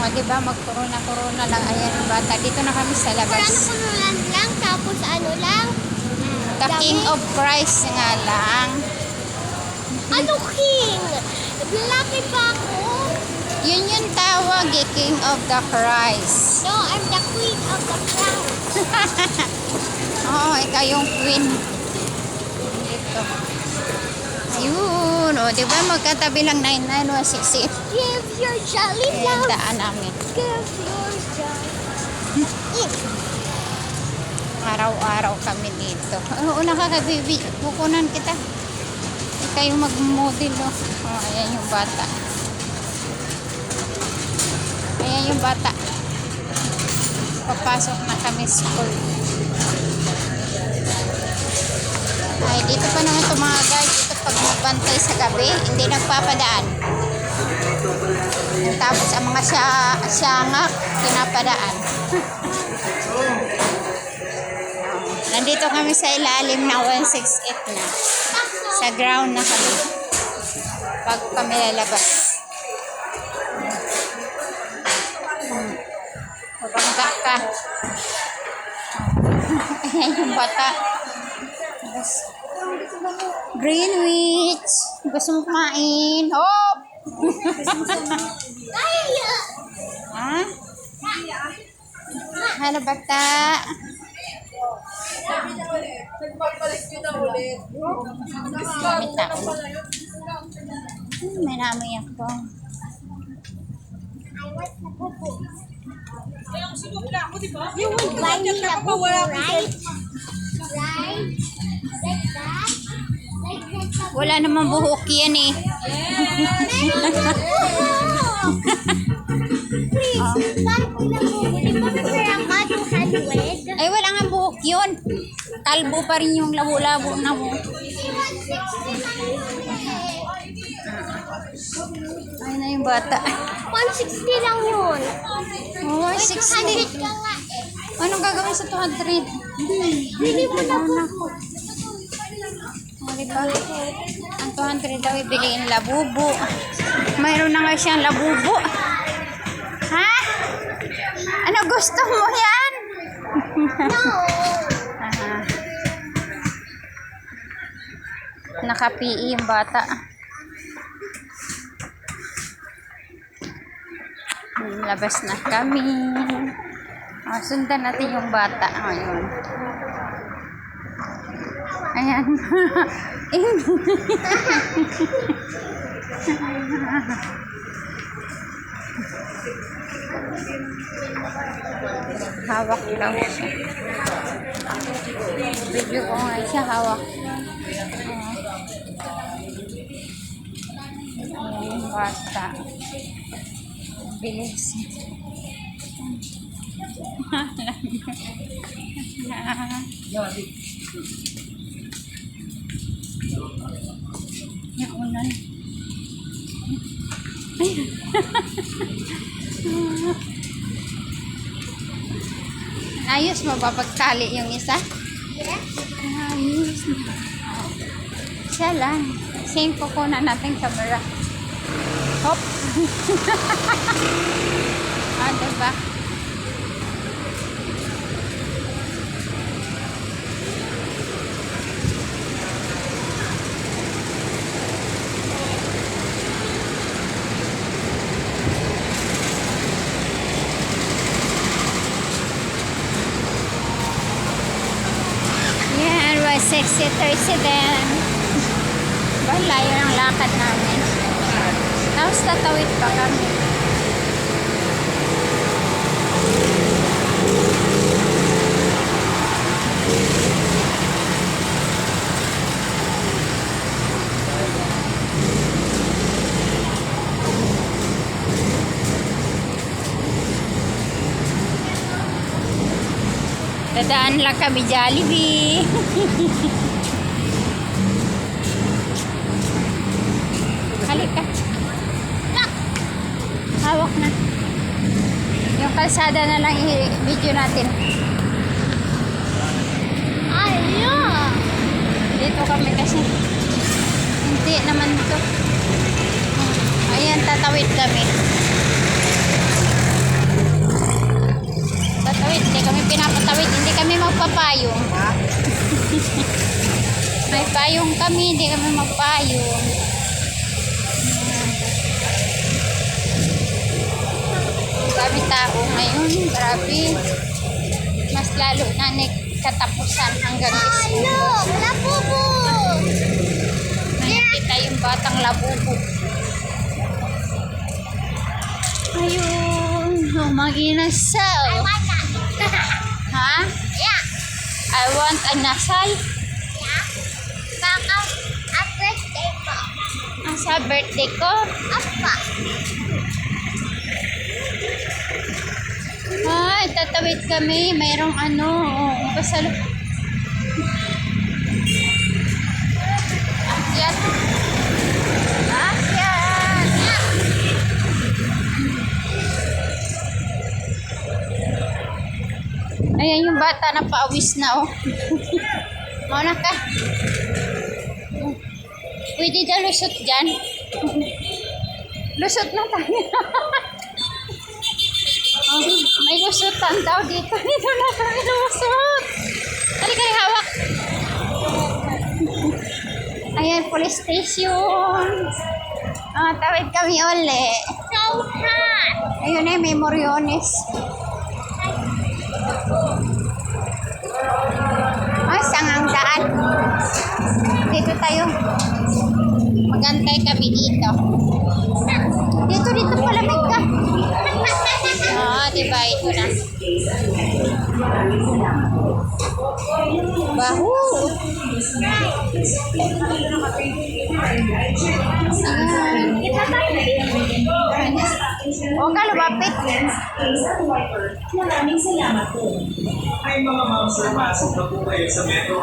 O, di ba? Mag-corona-corona lang. Ayan ang bata. Dito na kami sa labas. kunulan lang, tapos ano lang. The King of Christ nga lang. Ano king? Lalaki pa ako. Yun yung tawag eh, King of the Christ. No, I'm the queen of the crown. Oo, ikaw yung queen. Dito. Ayun, o, di ba? Magkatabi lang 99168. Give your Ayan, love. daan namin. Give your jolly. Araw-araw kami dito. Oo, nakakabibi. Kukunan kita. Yung mag-model, no? Oh, ayan yung bata. Ayan yung bata. Papasok na kami school. Ay, dito pa naman ito mga guys. Dito pag magbantay sa gabi, hindi nagpapadaan. Tapos ang mga siya, siyangak, pinapadaan. Nandito kami sa ilalim ng 168 na. Sa ground na kami. Pag kami lalabas. Hmm. Mabangga ka. Ayan yung bata. Greenwich. Gusto mo kumain? Kaya! Ha? Ano bata? Kami tao. Hmm, may namoy ako. You would buy me a book, right? Right? Like Wala namang buhok yan eh. Ay, wala nga buhok yun. Kalbo pa rin yung labo-labo na mo. Ay na yung bata. 160 lang yun. Oh, 200 60. ka nga eh. Anong gagawin sa 200? Bili mo na po. Oh, diba? Ang 200 daw ibiliin labubo. Mayroon na nga siyang labubo. Ha? Ano gusto mo yan? No. Aha. Naka-PE yung bata. Labas na kami. Ah, sundan natin yung bata ngayon. Ayan. hawak daw siya. Video ko nga siya hawak. Ayan bata. Bilis. Yung unan. Ayos mo ba pagtali yung isa? Ayos. Siya lang. Same ko na natin camera. Hop. ah, diba? Yan, was sexy president. Ba, layo ng lakad namin. Tapos tatawid pa kami. Dadaan lang kami Jollibee. Halika. Hawak na. Yung kalsada na lang i-video natin. Ala! Dito kami kasi. Hindi naman to. Ayan, tatawid kami. Magpapayong. May payong kami, hindi kami magpayong. Grabe tao ngayon, grabe. Mas lalo na katapusan hanggang Ah, December. look! Labubu! May nakita yung batang labubo. Ayun, oh, mag-inasal. I want want a nasal. Yeah. Baka at birthday ko. Ang sa birthday ko. Apa. Ay, tatawid kami. Mayroong ano. Oh, pasalo. Ayan yung bata na paawis na oh. Mauna ka. Pwede daw lusot dyan. Lusot na tayo. Oh, may lusutan daw dito. Dito na kami lusot. Halika rin hawak. Ayan, police station. Ah, tawid kami uli. So hot. Ayun eh, may daan. Dito tayo. Magantay kami dito. Dito, dito palamig ka. Oo, di ba? Ito na. Bahu. Ayan. Huwag ka lumapit. Maraming salamat po. Ay mga ma'am, sir, pasok na po kayo sa Metro.